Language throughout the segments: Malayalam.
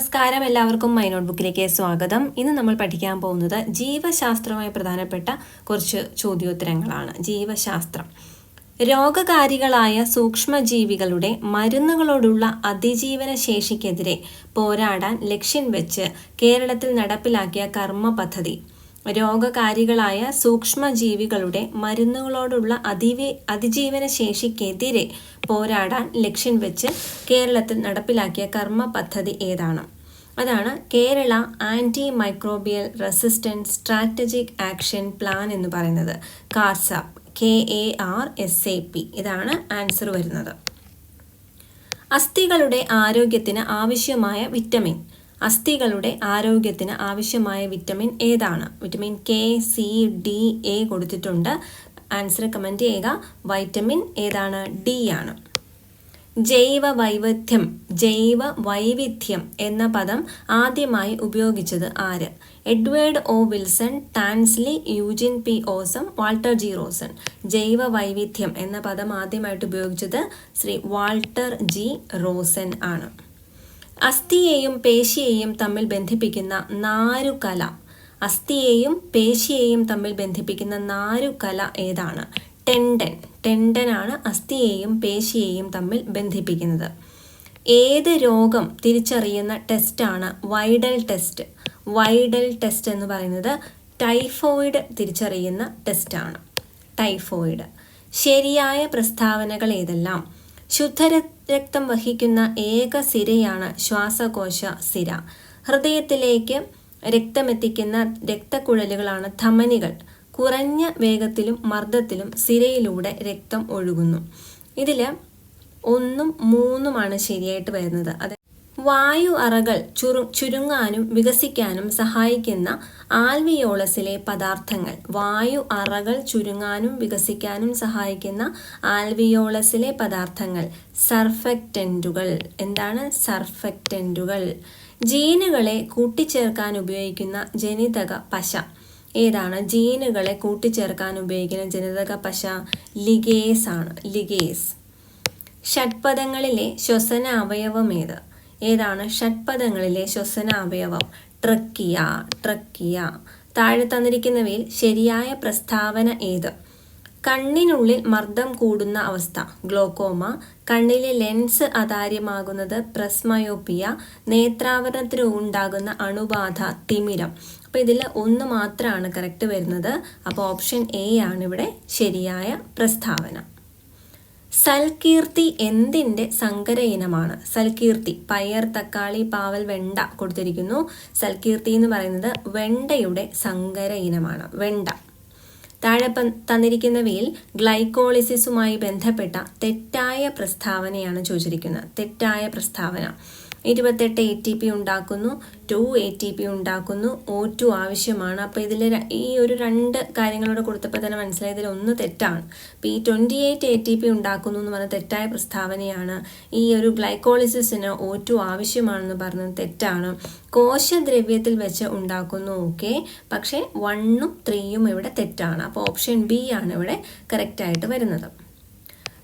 നമസ്കാരം എല്ലാവർക്കും മൈ നോട്ട് ബുക്കിലേക്ക് സ്വാഗതം. ഇന്ന് നമ്മൾ പഠിക്കാൻ പോകുന്നത് ജീവശാസ്ത്രവുമായി പ്രധാനപ്പെട്ട കുറച്ച് ചോദ്യോത്തരങ്ങളാണ്. ജീവശാസ്ത്രം. രോഗകാരികളായ സൂക്ഷ്മജീവികളുടെ മരുന്നുകളോടുള്ള അതിജീവന ശേഷിക്കെതിരെ പോരാടാൻ ലക്ഷ്യം വെച്ച് കേരളത്തിൽ നടപ്പിലാക്കിയ കർമ്മ പദ്ധതി രോഗകാരികളായ സൂക്ഷ്മജീവികളുടെ മരുന്നുകളോടുള്ള അതിവി അതിജീവന ശേഷിക്കെതിരെ പോരാടാൻ ലക്ഷ്യം വെച്ച് കേരളത്തിൽ നടപ്പിലാക്കിയ കർമ്മ പദ്ധതി ഏതാണ്? അതാണ് Kerala antimicrobial resistance strategic action plan എന്ന് പറയുന്നത്. KARSAP K A R S A P. ഇതാണ് ആൻസർ വരുന്നത്. അസ്ഥികളുടെ ആരോഗ്യത്തിന് ആവശ്യമായ വിറ്റമിൻ. അസ്ഥികളുടെ ആരോഗ്യത്തിന് ആവശ്യമായ വിറ്റമിൻ ഏതാണ്? Vitamin K C D A കൊടുത്തിട്ടുണ്ട്. ആൻസർ കമന്റ് ചെയ്യുക. വൈറ്റമിൻ ഏതാണ്? ഡി ആണ്. ജൈവ വൈവിധ്യം ജൈവ വൈവിധ്യം എന്ന പദം ആദ്യമായി ഉപയോഗിച്ചത് ആര്? Edward O Wilson Tansley Eugene P Odum Walter G Rosen. ജൈവ വൈവിധ്യം എന്ന പദം ആദ്യമായിട്ട് ഉപയോഗിച്ചത് ശ്രീ വാൾട്ടർ ജി റോസൻ ആണ്. അസ്ഥിയെയും പേശിയെയും തമ്മിൽ ബന്ധിപ്പിക്കുന്ന നാരുകല. അസ്ഥിയെയും പേശിയെയും തമ്മിൽ ബന്ധിപ്പിക്കുന്ന നാരുകല ഏതാണ്? ടെൻഡൻ. ടെൻഡനാണ് അസ്ഥിയെയും പേശിയെയും തമ്മിൽ ബന്ധിപ്പിക്കുന്നത്. ഏത് രോഗം തിരിച്ചറിയുന്ന ടെസ്റ്റാണ് വൈഡൽ ടെസ്റ്റ്. വൈഡൽ ടെസ്റ്റ് എന്ന് പറയുന്നത് ടൈഫോയിഡ് തിരിച്ചറിയുന്ന ടെസ്റ്റാണ്. ടൈഫോയിഡ്. ശരിയായ പ്രസ്താവനകൾ ഏതെല്ലാം? ശുദ്ധരക്തം വഹിക്കുന്ന ഏക സിരയാണ് ശ്വാസകോശ സിര. ഹൃദയത്തിലേക്ക് രക്തമെത്തിക്കുന്ന രക്തക്കുഴലുകളാണ് ധമനികൾ. കുറഞ്ഞ വേഗത്തിലും മർദ്ദത്തിലും സിരയിലൂടെ രക്തം ഒഴുകുന്നു. ഇതിൽ ഒന്നും മൂന്നുമാണ് ശരിയായിട്ട് വരുന്നത്. അത് വായു അറകൾ ചുരു ചുരുങ്ങാനും വികസിക്കാനും സഹായിക്കുന്ന ആൽവിയോളസിലെ പദാർത്ഥങ്ങൾ. വായു അറകൾ ചുരുങ്ങാനും വികസിക്കാനും സഹായിക്കുന്ന ആൽവിയോളസിലെ പദാർത്ഥങ്ങൾ. സർഫക്റ്റന്റുകൾ എന്താണ് സർഫക്റ്റന്റുകൾ ജീനുകളെ കൂട്ടിച്ചേർക്കാൻ ഉപയോഗിക്കുന്ന ജനിതക പശ. ഏതാണ്? ജീനുകളെ കൂട്ടിച്ചേർക്കാൻ ഉപയോഗിക്കുന്ന ജനിതക പശ? ലിഗേസ് ആണ്. ലിഗേസ്. ഷഡ്പദങ്ങളിലെ ശ്വസന അവയവം ഏത്? ഏതാണ്? ഷഡ്പദങ്ങളിലെ ശ്വസന അവയവം ട്രക്കിയ ട്രക്കിയ. താഴെ തന്നിരിക്കുന്നവയിൽ ശരിയായ പ്രസ്താവന ഏത്? കണ്ണിനുള്ളിൽ മർദ്ദം കൂടുന്ന അവസ്ഥ. ഗ്ലോക്കോമ. കണ്ണിലെ ലെൻസ് അതാര്യമാകുന്നത് പ്രസ്മയോപ്പിയ. നേത്രാവരണത്തിന് ഉണ്ടാകുന്ന അണുബാധ തിമിരം. അപ്പോൾ ഇതിൽ ഒന്ന് മാത്രമാണ് കറക്റ്റ് വരുന്നത്. അപ്പോൾ ഓപ്ഷൻ എ ആണ് ഇവിടെ ശരിയായ പ്രസ്താവന. സൽകീർത്തി എന്തിന്റെ സങ്കര ഇനമാണ് സൽകീർത്തി പയർ തക്കാളി പാവൽ വെണ്ട കൊടുത്തിരിക്കുന്നു. സൽകീർത്തി എന്ന് പറയുന്നത് വെണ്ടയുടെ സങ്കര ഇനമാണ് വെണ്ട. താഴെ തന്നിരിക്കുന്നവയിൽ ഗ്ലൈക്കോളിസിസുമായി ബന്ധപ്പെട്ട തെറ്റായ പ്രസ്താവനയാണ് ചോദിച്ചിരിക്കുന്നത്. തെറ്റായ പ്രസ്താവന. ഇരുപത്തെട്ട് എ ടി പി ഉണ്ടാക്കുന്നു ടു എ ടി പി ഉണ്ടാക്കുന്നു ഒ ടു ആവശ്യമാണ്. അപ്പോൾ ഇതിൽ ഈ ഒരു രണ്ട് കാര്യങ്ങളോട് കൊടുത്തപ്പോൾ തന്നെ മനസ്സിലായി ഇതിൽ ഒന്ന് തെറ്റാണ്. അപ്പോൾ ഈ twenty eight A T P ഉണ്ടാക്കുന്നു എന്ന് പറഞ്ഞ തെറ്റായ പ്രസ്താവനയാണ്. ഈ ഒരു ഗ്ലൈക്കോളിസിസിന് ഒ ടു ആവശ്യമാണെന്ന് പറഞ്ഞത് തെറ്റാണ്. കോശദ്രവ്യത്തിൽ വെച്ച് ഉണ്ടാക്കുന്നു ഓക്കെ പക്ഷേ വണ്ണും ത്രീയും ഇവിടെ തെറ്റാണ്. അപ്പോൾ ഓപ്ഷൻ ബി ആണ് ഇവിടെ കറക്റ്റായിട്ട് വരുന്നത്.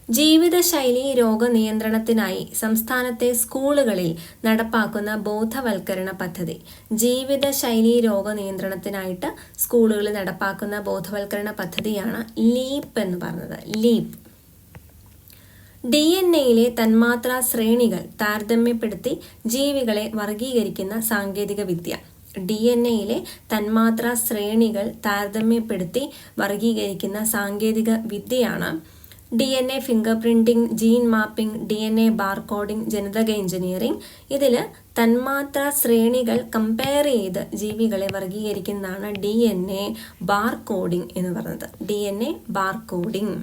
ജീവിതശൈലി രോഗനിയന്ത്രണത്തിനായി സംസ്ഥാനത്തെ സ്കൂളുകളിൽ നടപ്പാക്കുന്ന ബോധവൽക്കരണ പദ്ധതി. ജീവിതശൈലി രോഗനിയന്ത്രണത്തിനായിട്ട് സ്കൂളുകളിൽ നടപ്പാക്കുന്ന ബോധവൽക്കരണ പദ്ധതിയാണ് ലീപ്പ് എന്ന് പറഞ്ഞത്. ലീപ്പ് ഡി എൻ എയിലെ തന്മാത്രാ ശ്രേണികൾ താരതമ്യപ്പെടുത്തി ജീവികളെ വർഗീകരിക്കുന്ന സാങ്കേതിക വിദ്യ. ഡി എൻ എയിലെ തന്മാത്രാ ശ്രേണികൾ താരതമ്യപ്പെടുത്തി വർഗീകരിക്കുന്ന സാങ്കേതിക വിദ്യയാണ് D N A fingerprinting gene mapping D N A barcoding ജനിതക എഞ്ചിനീയറിംഗ് ഇതിൽ തന്മാത്ര ശ്രേണികൾ കമ്പയർ ചെയ്ത് ജീവികളെ വർഗീകരിക്കുന്നതാണ് ഡി എൻ എ ബാർകോഡിംഗ് എന്ന് പറയുന്നത് ഡി എൻ എ ബാർകോഡിംഗ്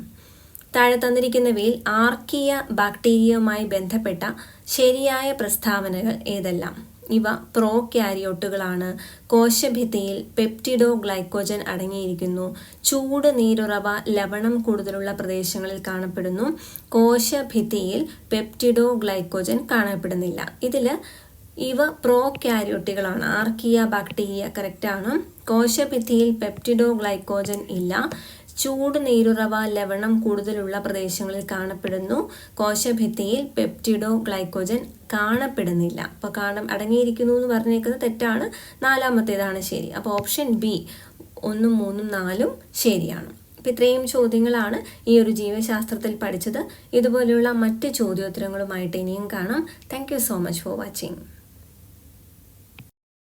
താഴെ തന്നിരിക്കുന്നവയിൽ ആർക്കിയ ബാക്ടീരിയയുമായി ബന്ധപ്പെട്ട ശരിയായ പ്രസ്താവനകൾ ഏതെല്ലാം? ഇവ പ്രോ ക്യാരിയോട്ടുകളാണ് കോശഭിത്തിയിൽ പെപ്റ്റിഡോ ഗ്ലൈക്കോജൻ അടങ്ങിയിരിക്കുന്നു. ചൂട് നീരുറവ ലവണം കൂടുതലുള്ള പ്രദേശങ്ങളിൽ കാണപ്പെടുന്നു. കോശഭിത്തിയിൽ പെപ്റ്റിഡോ ഗ്ലൈക്കോജൻ കാണപ്പെടുന്നില്ല. ഇതിൽ ഇവ പ്രോ ക്യാരിയോട്ടുകളാണ് ആർക്കിയ ബാക്ടീരിയ കറക്റ്റാണ്. കോശഭിത്തിയിൽ പെപ്റ്റിഡോ ഗ്ലൈക്കോജൻ ഇല്ല. ചൂട് നീരുറവ ലവണം കൂടുതലുള്ള പ്രദേശങ്ങളിൽ കാണപ്പെടുന്നു. കോശഭിത്തിയിൽ പെപ്റ്റിഡോ ഗ്ലൈക്കോജൻ കാണപ്പെടുന്നില്ല. അപ്പോൾ കാണ അടങ്ങിയിരിക്കുന്നു എന്ന് പറഞ്ഞേക്കുന്നത് തെറ്റാണ്. നാലാമത്തേതാണ് ശരി. അപ്പോൾ ഓപ്ഷൻ ബി ഒന്നും മൂന്നും നാലും ശരിയാണ്. അപ്പം ഇത്രയും ചോദ്യങ്ങളാണ് ഈ ഒരു ജീവശാസ്ത്രത്തിൽ പഠിച്ചത്. ഇതുപോലെയുള്ള മറ്റ് ചോദ്യോത്തരങ്ങളുമായിട്ട് ഇനിയും കാണാം. Thank so much for watching